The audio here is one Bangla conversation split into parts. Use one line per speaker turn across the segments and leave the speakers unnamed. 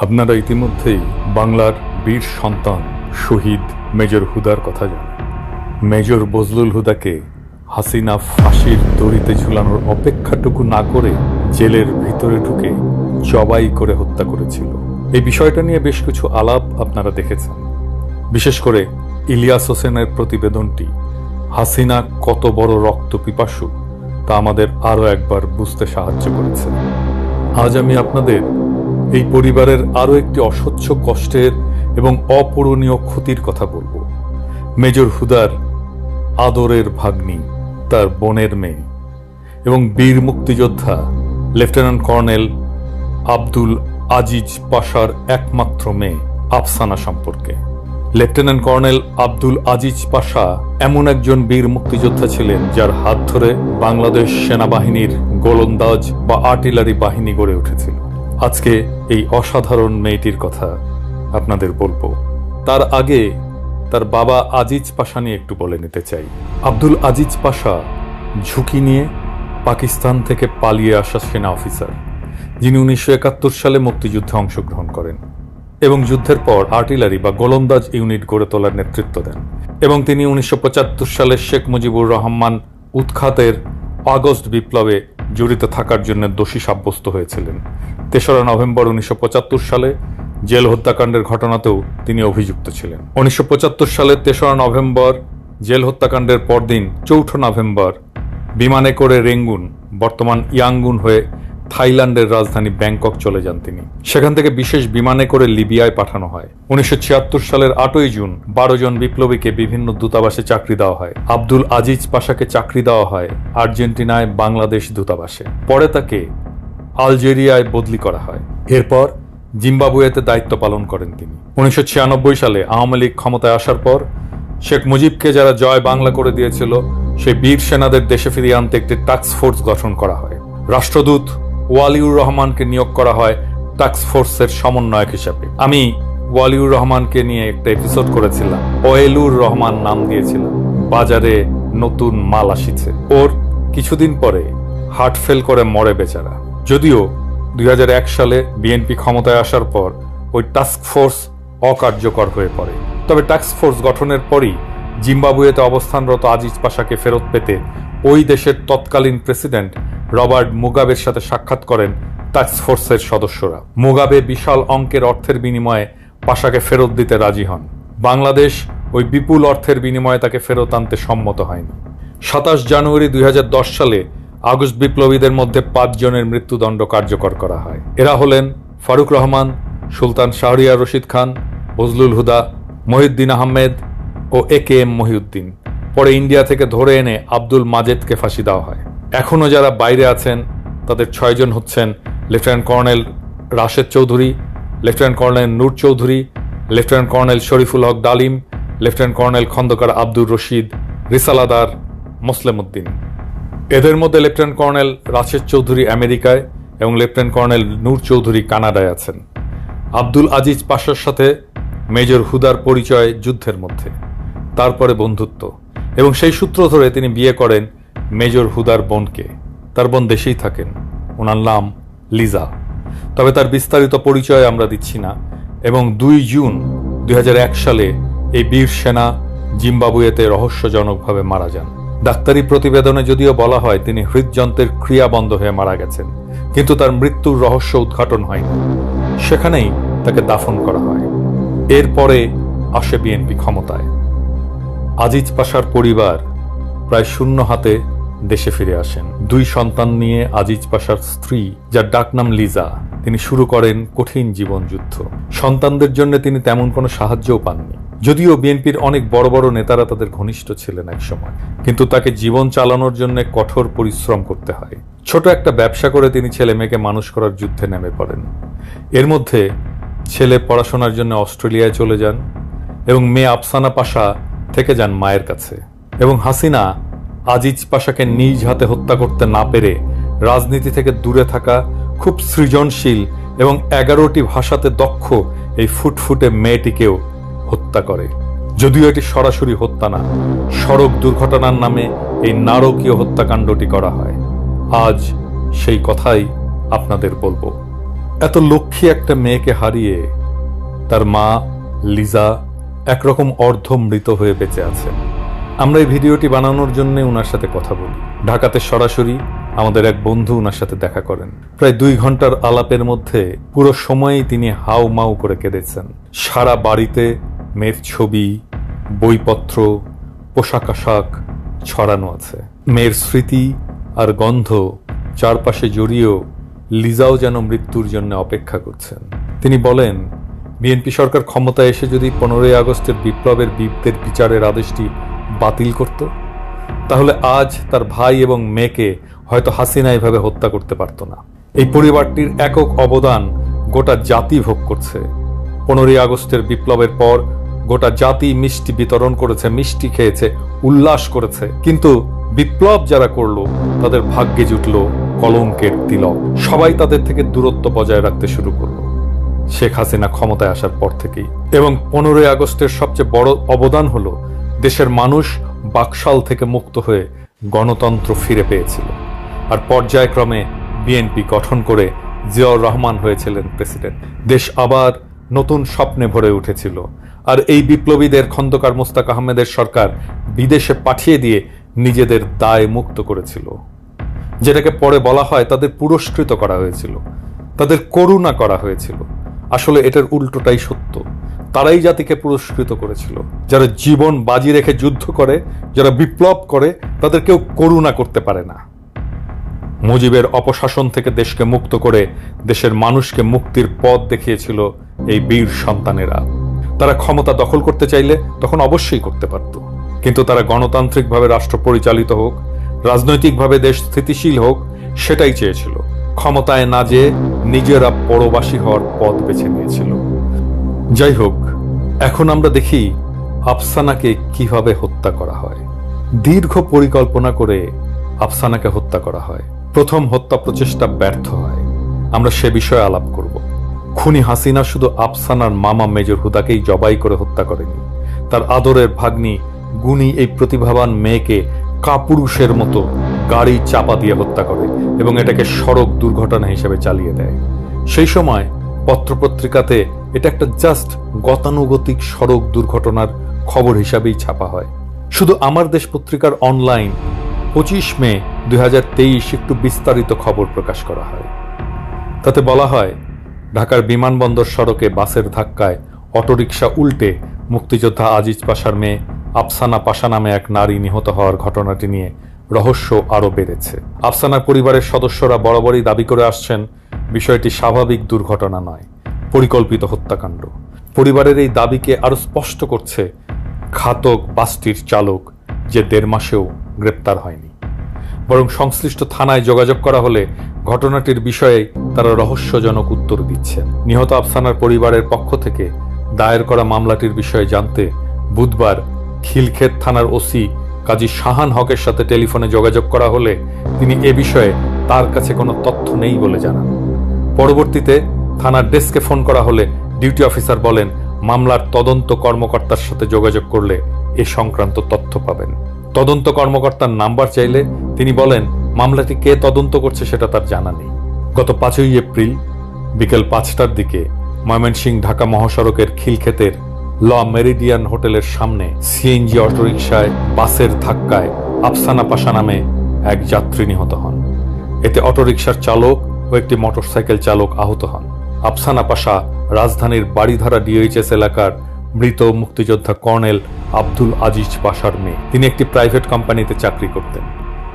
আপনারা ইতিমধ্যেই বাংলার বীর সন্তান শহীদ মেজর হুদার কথা জানেন। মেজর বজলুল হুদাকে হাসিনা ফাঁসির দড়িতে ঝুলানোর অপেক্ষাটুকু না করে জেলের ভিতরে ঢুকে জবাই করে হত্যা করেছিল। এই বিষয়টা নিয়ে বেশ কিছু আলাপ আপনারা দেখেছেন। বিশেষ করে ইলিয়াস হোসেনের প্রতিবেদনটি, হাসিনা কত বড় রক্ত পিপাসু তা আমাদের আরও একবার বুঝতে সাহায্য করেছে। আজ আমি আপনাদের এই পরিবারের আরও একটি অসহ্য কষ্টের এবং অপূরণীয় ক্ষতির কথা বলব। মেজর হুদার আদরের ভাগ্নি, তার বোনের মেয়ে এবং বীর মুক্তিযোদ্ধা লেফটেন্যান্ট কর্নেল আব্দুল আজিজ পাশার একমাত্র মেয়ে আফসানা সম্পর্কে। লেফটেন্যান্ট কর্নেল আব্দুল আজিজ পাশা এমন একজন বীর মুক্তিযোদ্ধা ছিলেন যার হাত ধরে বাংলাদেশ সেনাবাহিনীর গোলন্দাজ বা আর্টিলারি বাহিনী গড়ে উঠেছিল। আজকে এই অসাধারণ মেয়েটির কথা আপনাদের বলব। তার আগে তার বাবা আজিজ পাশা নিয়ে একটু বলে নিতে চাই। আব্দুল আজিজ পাশা ঝুঁকি নিয়ে পাকিস্তান থেকে পালিয়ে আসা সেনা অফিসার, যিনি উনিশশো একাত্তর সালে মুক্তিযুদ্ধে অংশগ্রহণ করেন এবং যুদ্ধের পর আর্টিলারি বা গোলন্দাজ ইউনিট গড়ে তোলার নেতৃত্ব দেন এবং তিনি উনিশশো পঁচাত্তর সালে শেখ মুজিবুর রহমান উৎখাতের আগস্ট বিপ্লবে জড়িত থাকার জন্য দোষী সাব্যস্ত হয়েছিলেন। তেসরা নভেম্বর উনিশশো পঁচাত্তর সালে জেল হত্যাকাণ্ডের ঘটনাতেও তিনি অভিযুক্ত ছিলেন। উনিশশো পঁচাত্তর সালে তেসরা নভেম্বর জেল হত্যাকাণ্ডের পরদিন চৌঠ নভেম্বর বিমানে করে রেঙ্গুন, বর্তমান ইয়াঙ্গুন হয়ে থাইল্যান্ডের রাজধানী ব্যাংকক চলে যান তিনি। সেখান থেকে বিশেষ বিমানে করে লিবিয়ায় পাঠানো হয়। উনিশশো সালের আটই জুন বারো জন বিপ্লবীকে বিভিন্ন দূতাবাসে চাকরি দেওয়া হয়। আব্দুল আজিজ পাশাকে চাকরি দেওয়া হয় আর্জেন্টিনায় বাংলাদেশ দূতাবাসে। পরে তাকে আলজেরিয়ায় বদলি করা হয়। এরপর জিম্বাবুয়েতে দায়িত্ব পালন করেন তিনি। উনিশশো ছিয়ানব্বই সালে আওয়ামী লীগ ক্ষমতায় আসার পর শেখ মুজিবকে যারা জয় বাংলা করে দিয়েছিল, সেই বীর সেনাদের দেশে ফিরিয়ে আনতে একটি টাস্ক ফোর্স গঠন করা হয়। রাষ্ট্রদূত ওয়ালিউর রহমানকে নিয়োগ করা হয় টাস্ক ফোর্সের সমন্বয়ক হিসাবে। আমি ওয়ালিউর রহমানকে নিয়ে একটা এপিসোড করেছিলাম। ওয়েলুর রহমান নাম দিয়েছিলাম। বাজারে নতুন মাল আসিছে। ওর কিছুদিন পরে হার্ট ফেল করে মরে বেচারা। যদিও দুই হাজার এক সালে বিএনপি ক্ষমতায় আসার পর ওই টাস্ক ফোর্স অকার্যকর হয়ে পড়ে। তবে টাস্ক ফোর্স গঠনের পরই জিম্বাবুয়েতে অবস্থানরত আজিজ পাশাকে ফেরত পেতে ওই দেশের তৎকালীন প্রেসিডেন্ট রবার্ট মুগাবের সাথে সাক্ষাৎ করেন ফোর্সের সদস্যরা। মুগাবে বিশাল অঙ্কের অর্থের বিনিময়ে পাশাকে ফেরত দিতে রাজি হন। বাংলাদেশ ওই বিপুল অর্থের বিনিময়ে তাকে ফেরত আনতে সম্মত হয়নি। সাতাশ জানুয়ারি দুই হাজার দশ সালে আগস্ট বিপ্লবীদের মধ্যে পাঁচজনের মৃত্যুদণ্ড কার্যকর করা হয়। এরা হলেন ফারুক রহমান, সুলতান শাহরিয়া রশিদ খান, বজলুল হুদা, মহিউদ্দিন আহমেদ ও এ কে এম মহিউদ্দিন। পরে ইন্ডিয়া থেকে ধরে এনে আব্দুল মাজেদকে ফাঁসি দেওয়া হয়। এখনও যারা বাইরে আছেন, তাদের ছয়জন হচ্ছেন lieutenant colonel Rashed Chowdhury, lieutenant colonel Noor Chowdhury, lieutenant colonel Shariful Haque Dalim, lieutenant colonel Khandaker Abdur Rashid রিসালাদার Moslem Uddin. এদের মধ্যে লেফটেন্যান্ট কর্নেল রাশেদ চৌধুরী আমেরিকায় এবং লেফটেন্যান্ট কর্নেল নূর চৌধুরী কানাডায় আছেন। আব্দুল আজিজ পাশার সাথে মেজর হুদার পরিচয় যুদ্ধের মধ্যে। তারপরে বন্ধুত্ব। এবং সেই সূত্র ধরে তিনি বিয়ে করেন মেজর হুদার বোনকে। তার বোন দেশেই থাকেন। ওনার নাম লিজা। তবে তার বিস্তারিত পরিচয় আমরা দিচ্ছি না এবং দুই জুন দুই সালে এই বীর সেনা জিম্বাবুয়েতে রহস্যজনকভাবে মারা যান। ডাক্তারি প্রতিবেদনে যদিও বলা হয় তিনি হৃদযন্ত্রের ক্রিয়া বন্ধ হয়ে মারা গেছেন, কিন্তু তার মৃত্যুর রহস্য উদ্ঘাটন হয়নি। সেখানেই তাকে দাফন করা হয়। এরপরে আসে বিএনপি ক্ষমতায়। আজিজ পাশার পরিবার প্রায় শূন্য হাতে দেশে ফিরে আসেন। দুই সন্তান নিয়ে আজিজ পাশার স্ত্রী, যার ডাকনাম লিজা, তিনি শুরু করেন কঠিন জীবন যুদ্ধ সন্তানদের জন্য তিনি তেমন কোনো সাহায্যও পাননি। যদিও বিএনপির অনেক বড় বড় নেতারা তাদের ঘনিষ্ঠ ছিলেন এক সময় কিন্তু তাকে জীবন চালানোর জন্য কঠোর পরিশ্রম করতে হয়। ছোট একটা ব্যবসা করে তিনি ছেলে মেয়েকে মানুষ করার যুদ্ধে নেমে পড়েন। এর মধ্যে ছেলে পড়াশোনার জন্য অস্ট্রেলিয়ায় চলে যান এবং মেয়ে আফসানা পাশা থেকে যান মায়ের কাছে। এবং হাসিনা আজিজ পাশাকে নিজ হাতে হত্যা করতে না পেরে রাজনীতি থেকে দূরে থাকা খুব সৃজনশীল এবং এগারোটি ভাষাতে দক্ষ এই ফুটফুটে মেয়েটিকেও হত্যা করে। যদিও এটি সরাসরি হত্যা না, সড়ক দুর্ঘটনার নামে এই নারকীয় হত্যাকাণ্ডটি করা হয়। আজ সেই কথাই আপনাদের বলব। এত লক্ষ্মী একটা মেয়েকে হারিয়ে তার মা, লিজা একরকম অর্ধমৃত হয়ে বেঁচে আছে আমরা এই ভিডিওটি বানানোর জন্য ওনার সাথে কথা বলি। ঢাকাতে সরাসরি আমাদের এক বন্ধু ওনার সাথে দেখা করেন। প্রায় দুই ঘণ্টার আলাপের মধ্যে পুরো সময়েই তিনি হাউ মাউ করে কেঁদেছেন। সারা বাড়িতে মেয়ের ছবি, বইপত্র, পোশাক আশাক ছড়ানো আছে। মেয়ের স্মৃতি আর গন্ধ চারপাশে জড়িয়েও লিজাও যেন মৃত্যুর জন্য অপেক্ষা করছেন। তিনি বলেন, বিএনপি সরকার ক্ষমতায় এসে যদি পনেরোই আগস্টের বিপ্লবের বীরদের বিচারের আদেশটি বাতিল করত, তাহলে আজ তার ভাই এবং মেয়েকে হয়তো হাসিনা এভাবে হত্যা করতে পারত না। এই পরিবারটির একক অবদান গোটা জাতি ভোগ করছে। পনেরোই আগস্টের বিপ্লবের পর গোটা জাতি মিষ্টি বিতরণ করেছে, মিষ্টি খেয়েছে, উল্লাস করেছে। কিন্তু বিপ্লব যারা করল, তাদের ভাগ্যে জুটল কলঙ্কের তিলক। সবাই তাদের থেকে দূরত্ব বজায় রাখতে শুরু করল। শেখ হাসিনা ক্ষমতায় আসার পর থেকেই। এবং পনেরোই আগস্টের সবচেয়ে বড় অবদান হলো দেশের মানুষ বাকশাল থেকে মুক্ত হয়ে গণতন্ত্র ফিরে পেয়েছিল। আর পর্যায়ক্রমে বিএনপি গঠন করে জিয়াউর রহমান হয়েছিলেন প্রেসিডেন্ট। দেশ আবার নতুন স্বপ্নে ভরে উঠেছিল। আর এই বিপ্লবীদের খন্দকার মোস্তাক আহমেদের সরকার বিদেশে পাঠিয়ে দিয়ে নিজেদের দায় মুক্ত করেছিল। যেটাকে পরে বলা হয় তাদের পুরস্কৃত করা হয়েছিল। তাদের করুণা করা হয়েছিল। আসলে এটার উল্টোটাই সত্য। তারাই জাতিকে পুরস্কৃত করেছিল। যারা জীবন বাজি রেখে যুদ্ধ করে, যারা বিপ্লব করে, তাদের কেউ করুণা করতে পারে না। মুজিবের অপশাসন থেকে দেশকে মুক্ত করে দেশের মানুষকে মুক্তির পথ দেখিয়েছিল এই বীর সন্তানেরা। তারা ক্ষমতা দখল করতে চাইলে তখন অবশ্যই করতে পারত। কিন্তু তারা গণতান্ত্রিকভাবে রাষ্ট্র পরিচালিত হোক, রাজনৈতিকভাবে দেশ স্থিতিশীল হোক, সেটাই চেয়েছিল। ক্ষমতায় না যেয়ে নিজেরা পরবাসী হওয়ার পথ বেছে নিয়েছিল। যাই হোক এখন আমরা দেখি আফসানাকে কীভাবে হত্যা করা হয়। দীর্ঘ পরিকল্পনা করে আফসানাকে হত্যা করা হয়। প্রথম হত্যা প্রচেষ্টা ব্যর্থ হয়। আমরা সে বিষয়ে আলাপ করব। খুনি হাসিনা শুধু আফসানার মামা মেজর হুদাকেই জবাই করে হত্যা করেনি। তার আদরের ভাগ্নি গুণী এই প্রতিভাবান মেয়েকে কাপুরুষের মতো গাড়ি চাপা দিয়ে হত্যা করে এবং এটাকে সড়ক দুর্ঘটনা হিসেবে চালিয়ে দেয়। সেই সময় পত্রপত্রিকাতে এটা একটা জাস্ট গতানুগতিক সড়ক দুর্ঘটনার খবর হিসাবেই ছাপা হয়। শুধু আমার দেশ পত্রিকার অনলাইন পঁচিশ মে দুই একটু বিস্তারিত খবর প্রকাশ করা হয়। তাতে বলা হয়, ঢাকার বিমানবন্দর সড়কে বাসের ধাক্কায় অটোরিকশা উল্টে মুক্তিযোদ্ধা আজিজ পাশার মেয়ে আফসানা পাশা নামে এক নারী নিহত হওয়ার ঘটনাটি নিয়ে রহস্য আরও বেড়েছে। আফসানার পরিবারের সদস্যরা বরাবরই দাবি করে আসছেন, বিষয়টি স্বাভাবিক দুর্ঘটনা নয়, পরিকল্পিত হত্যাকাণ্ড। পরিবারের এই দাবিকে আরও স্পষ্ট করছে ঘাতক বাসটির চালক, যে দেড় মাসেও গ্রেপ্তার হয়নি। বরং সংশ্লিষ্ট থানায় যোগাযোগ করা হলে ঘটনাটির বিষয়ে তারা রহস্যজনক উত্তর দিচ্ছেন। নিহত আফসানার পরিবারের পক্ষ থেকে দায়ের করা মামলাটির বিষয়ে জানতে বুধবার খিলক্ষেত থানার ওসি কাজী শাহান হকের সাথে টেলিফোনে যোগাযোগ করা হলে তিনি এ বিষয়ে তার কাছে কোনো তথ্য নেই বলে জানান। পরবর্তীতে থানার ডেস্কে ফোন করা হলে ডিউটি অফিসার বলেন, মামলার তদন্ত কর্মকর্তার সাথে যোগাযোগ করলে এ সংক্রান্ত তথ্য পাবেন। তদন্ত কর্মকর্তার নাম্বার চাইলে তিনি বলেন, মামলাটি কে তদন্ত করছে সেটা তার জানা নেই। গত পাঁচই এপ্রিল বিকেল পাঁচটার দিকে ময়মনসিংহ ঢাকা মহাসড়কের খিলক্ষেতের ল মেরিডিয়ান হোটেলের সামনে সিএনজি অটোরিকশায় বাসের ধাক্কায় আফসানা পাশা নামে এক যাত্রী নিহত হন। এতে অটোরিকশার চালক ও একটি মোটরসাইকেল চালক আহত হন। আফসানা পাশা রাজধানীর বাড়িধারা ডিএইচএস এলাকার মৃত মুক্তিযোদ্ধা কর্নেল আব্দুল আজিজ পাশার মেয়ে। তিনি একটি প্রাইভেট কোম্পানিতে চাকরি করতেন।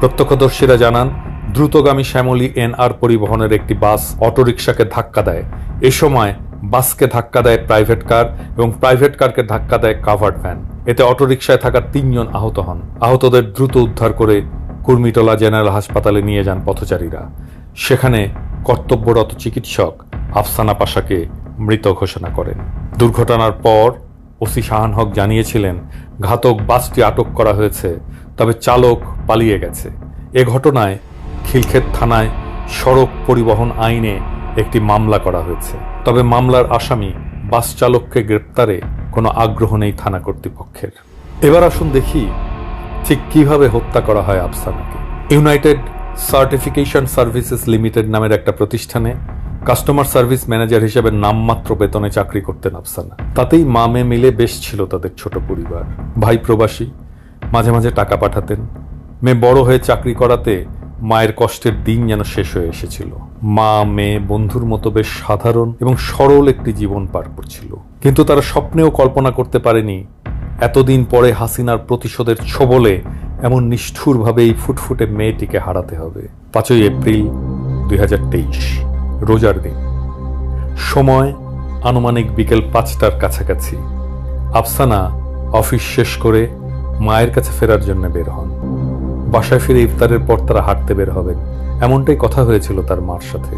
প্রত্যক্ষদর্শীরা জানান, দ্রুতগামী শ্যামলী এনআর পরিবহনের একটি বাস অটোরিকশাকে ধাক্কা দেয়। এ সময় বাসকে ধাক্কা দেয় প্রাইভেট কার এবং প্রাইভেট কারকে ধাক্কা দেয় কাভার্ড ভ্যান। এতে অটোরিকশায় থাকা তিনজন আহত হন। আহতদের দ্রুত উদ্ধার করে কুর্মিটোলা জেনারেল হাসপাতালে নিয়ে যান পথচারীরা। সেখানে কর্তব্যরত চিকিৎসক আফসানা পাশাকে মৃত ঘোষণা করেন। দুর্ঘটনার পর ওসি শাহান হক জানিয়েছিলেন, ঘাতক বাসটি আটক করা হয়েছে, তবে চালক পালিয়ে গেছে। এ ঘটনায় খিলক্ষেত থানায় সড়ক পরিবহন আইনে একটি মামলা করা হয়েছে। তবে মামলার আসামি বাস চালককে গ্রেপ্তারে কোনো আগ্রহ নেই থানা কর্তৃপক্ষের। এবার আসুন দেখি ঠিক কীভাবে হত্যা করা হয় আফসানাকে। ইউনাইটেড সার্টিফিকেশন সার্ভিসেস লিমিটেড নামের একটা প্রতিষ্ঠানে কাস্টমার সার্ভিস ম্যানেজার হিসেবে নামমাত্র বেতনে চাকরি করতেন আফসানা। তাতেই মা মেয়ে মিলে বেশ ছিল তাদের ছোট পরিবার। ভাই প্রবাসী, মাঝে মাঝে টাকা পাঠাতেন। মেয়ে বড় হয়ে চাকরি করাতে মায়ের কষ্টের দিন যেন শেষ হয়ে এসেছিল। মা, মেয়ে, বন্ধুর মতো বেশ সাধারণ এবং সরল একটি জীবন পার করছিল। কিন্তু তারা স্বপ্নেও কল্পনা করতে পারেনি, এতদিন পরে হাসিনার প্রতিশোধের ছোবলে এমন নিষ্ঠুরভাবে এই ফুটফুটে মেয়েটিকে হারাতে হবে। পাঁচই এপ্রিল দুই হাজার তেইশ, রোজার দিন। সময় আনুমানিক বিকেল পাঁচটার কাছাকাছি। আফসানা অফিস শেষ করে মায়ের কাছে ফেরার জন্য বের হন। বাসায় ফিরে ইফতারের পর তারা হাঁটতে বের হবেন এমনটাই কথা হয়েছিল তার মার সাথে।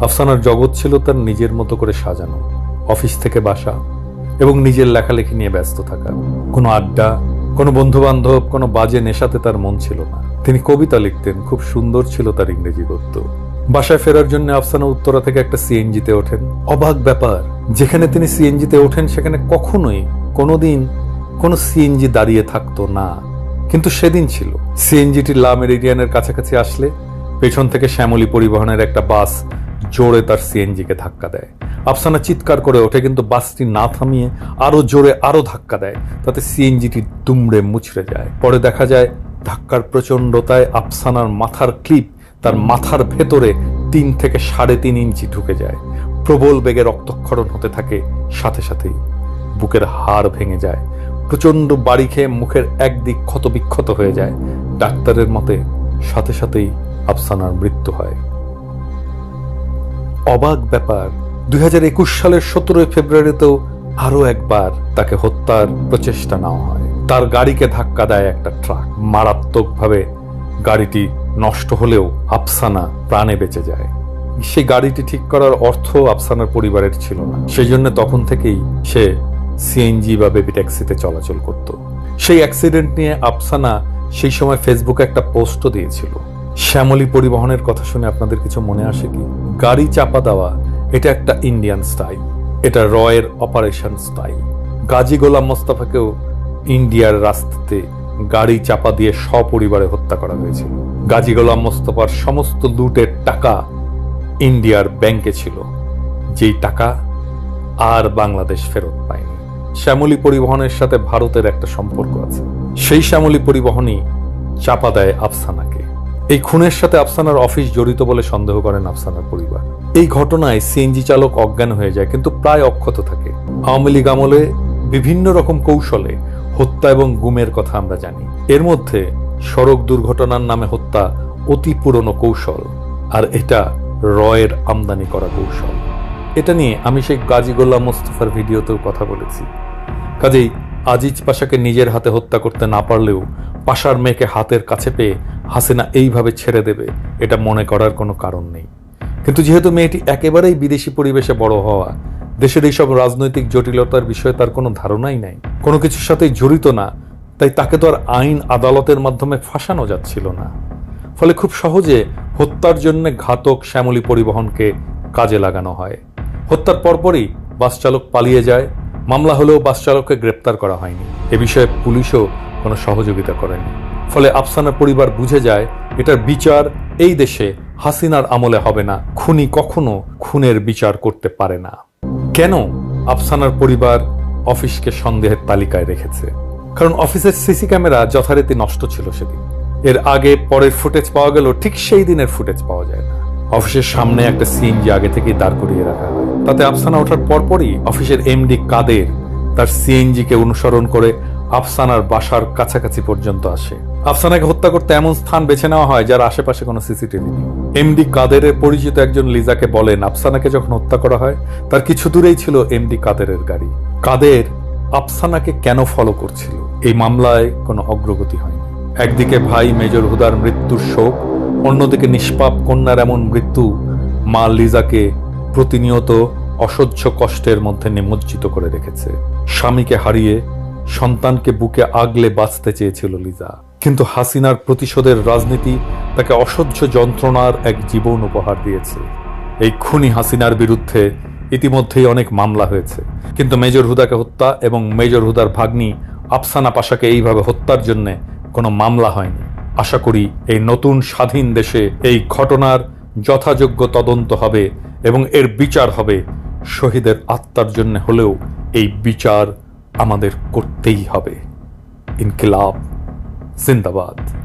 আফসানার জগৎ ছিল তার নিজের মতো করে সাজানো, অফিস থেকে বাসা এবং নিজের লেখালেখি নিয়ে ব্যস্ত থাকা। কোনো আড্ডা, কোনো বন্ধু বান্ধব কোনো বাজে নেশাতে তার মন ছিল না। তিনি কবিতা লিখতেন, খুব সুন্দর ছিল তার ইংরেজি গদ্য। বাসায় ফেরার জন্য আফসানা উত্তরা থেকে একটা সিএনজিতে ওঠেন। অবাক ব্যাপার, যেখানে তিনি সিএনজিতে ওঠেন, সেখানে কখনোই কোনোদিন কোনো সিএনজি দাঁড়িয়ে থাকতো না। কিন্তু সেদিন ছিল। সিএনজিটি লা মেরিডিয়ানের কাছাকাছি আসলে পেছন থেকে শ্যামলী পরিবহনের একটা বাস জোরে তার সিএনজিকে ধাক্কা দেয়। আফসানা চিৎকার করে ওঠে, কিন্তু বাসটি না থামিয়ে আরও জোরে আরও ধাক্কা দেয়। তাতে সিএনজিটি দুমড়ে মুচড়ে যায়। পরে দেখা যায় ধাক্কার প্রচণ্ডতায় আফসানার মাথার ক্লিপ তার মাথার ভেতরে তিন থেকে সাড়ে তিন ইঞ্চি ঢুকে যায়। প্রবল বেগে রক্তক্ষরণ হতে থাকে, সাথে সাথেই বুকের হাড় ভেঙে যায়। প্রচণ্ড বাড়ি খেয়ে মুখের একদিক ক্ষতবিক্ষত হয়ে যায়। ডাক্তারের মতে সাথে সাথেই আফসানার মৃত্যু হয়। অবাক ব্যাপার, দুই সালের সতেরোই ফেব্রুয়ারিতেও আরও একবার তাকে হত্যার প্রচেষ্টা নেওয়া হয়। তার গাড়িকে ধাক্কা দেয় একটা ট্রাক। মারাত্মকভাবে গাড়িটি নষ্ট হলেও আফসানা প্রাণে বেঁচে যায়। সেই গাড়িটি ঠিক করার অর্থ আফসানার পরিবারের ছিল না। সেই জন্য তখন থেকেই সে সিএনজি বা বেবি ট্যাক্সিতে চলাচল করত। সেই অ্যাক্সিডেন্ট নিয়ে আফসানা সেই সময় ফেসবুকে একটা পোস্টও দিয়েছিল। শ্যামলী পরিবহনের কথা শুনে আপনাদের কিছু মনে আসে কি? গাড়ি চাপা দেওয়া, এটা একটা ইন্ডিয়ান স্টাইল এটা রয়ের অপারেশন স্টাইল গাজী গোলাম মোস্তাফাকেও ইন্ডিয়ার রাস্তাতে গাড়ি চাপা দিয়ে সপরিবারে হত্যা করা হয়েছিল। গাজী গোলাম মোস্তফার সমস্ত লুটের টাকা ইন্ডিয়ার ব্যাংকে ছিল। যেই টাকা আর বাংলাদেশ ফেরত পায়নি। শ্যামলী পরিবহনের সাথে ভারতের একটা সম্পর্ক আছে। সেই শ্যামলী পরিবহনই চাপা দেয় আফসানাকে। এই খুনের সাথে আফসানার অফিস জড়িত বলে সন্দেহ করেন আফসানার পরিবার। এই ঘটনায় সিএনজি চালক অজ্ঞান হয়ে যায়, কিন্তু প্রায় অক্ষত থাকে। আওয়ামী লীগ আমলে বিভিন্ন রকম কৌশলে হত্যা এবং গুমের কথা আমরা জানি। এর মধ্যে সড়ক দুর্ঘটনার নামে হত্যা অতি পুরনো কৌশল, আর এটা রয়ের আমদানি করা কৌশল। এটা নিয়ে আমি সেই গাজী গোল্লা মোস্তফার ভিডিওতেও কথা বলেছি। কাজেই আজিজ পাশাকে নিজের হাতে হত্যা করতে না পারলেও পাশার মেয়েকে হাতের কাছে পেয়ে হাসিনা এইভাবে ছেড়ে দেবে, এটা মনে করার কোনো কারণ নেই। কিন্তু যেহেতু মেয়েটি একেবারেই বিদেশি পরিবেশে বড় হওয়া, দেশের এইসব রাজনৈতিক জটিলতার বিষয়ে তার কোনো ধারণাই নাই। কোনো কিছুর সাথে জড়িত না, তাই তাকে তো আর আইন আদালতের মাধ্যমে ফাঁসানো যাচ্ছিল না। ফলে খুব সহজে হত্যার জন্য ঘাতক শ্যামলী পরিবহনকে কাজে লাগানো হয়। হত্যার পরপরই বাস চালক পালিয়ে যায় মামলা হলেও বাস চালককে গ্রেপ্তার করা হয়নি। এ বিষয়ে পুলিশও কোনো সহযোগিতা করেনি। ফলে আফসানার পরিবার বুঝে যায়, এটার বিচার এই দেশে হাসিনার আমলে হবে না। খুনি কখনো খুনের বিচার করতে পারে না। কেন আফসানার পরিবার অফিসকে সন্দেহের তালিকায় রেখেছে? কারণ অফিসের সিসি ক্যামেরা যথারীতি নষ্ট ছিল সেদিন। এর আগে পরের ফুটেজ পাওয়া গেল, ঠিক সেই দিনের ফুটেজ পাওয়া যায় না। অফিসের সামনে একটা সিএনজি আগে থেকেই দাঁড় করিয়ে রাখা হয়। তাতে আফসানা ওঠার পরপরই অফিসের এমডি কাদের তার সিএনজি কে অনুসরণ করে আফসানার বাসার কাছাকাছি পর্যন্ত আসে। আফসানাকে হত্যা করতে এমন স্থান বেছে নেওয়া হয় যার আশেপাশে কোনো সিসিটিভি নেই। এমডি কাদেরের পরিচিত একজন লিজাকে বলেন, আফসানাকে যখন হত্যা করা হয়, তার কিছু দূরেই ছিল এমডি কাদেরের গাড়ি। কাদের আফসানাকে কেন ফলো করছিল? এই মামলায় কোনো অগ্রগতি হয়নি। একদিকে ভাই মেজর হুদার মৃত্যুর শোক, অন্যদিকে নিষ্পাপ কন্যার এমন মৃত্যু মা লিজাকে প্রতিনিয়ত অসহ্য কষ্টের মধ্যে নিমজ্জিত করে রেখেছে। স্বামীকে হারিয়ে সন্তানকে বুকে আগলে বাঁচতে চেয়েছিল লিজা। কিন্তু হাসিনার প্রতিশোধের রাজনীতি তাকে অসহ্য যন্ত্রণার এক জীবন উপহার দিয়েছে। এই খুনি হাসিনার বিরুদ্ধে ইতিমধ্যেই অনেক মামলা হয়েছে। কিন্তু মেজর হুদাকে হত্যা এবং মেজর হুদার ভাগ্নি আফসানা পাশাকে এইভাবে হত্যার জন্য কোনো মামলা হয়নি। আশা করি এই নতুন স্বাধীন দেশে এই ঘটনার যথাযোগ্য তদন্ত হবে এবং এর বিচার হবে। শহীদের আত্মার জন্য হলেও এই বিচার আমাদের করতেই হবে। ইনকিলাব, জিন্দাবাদ।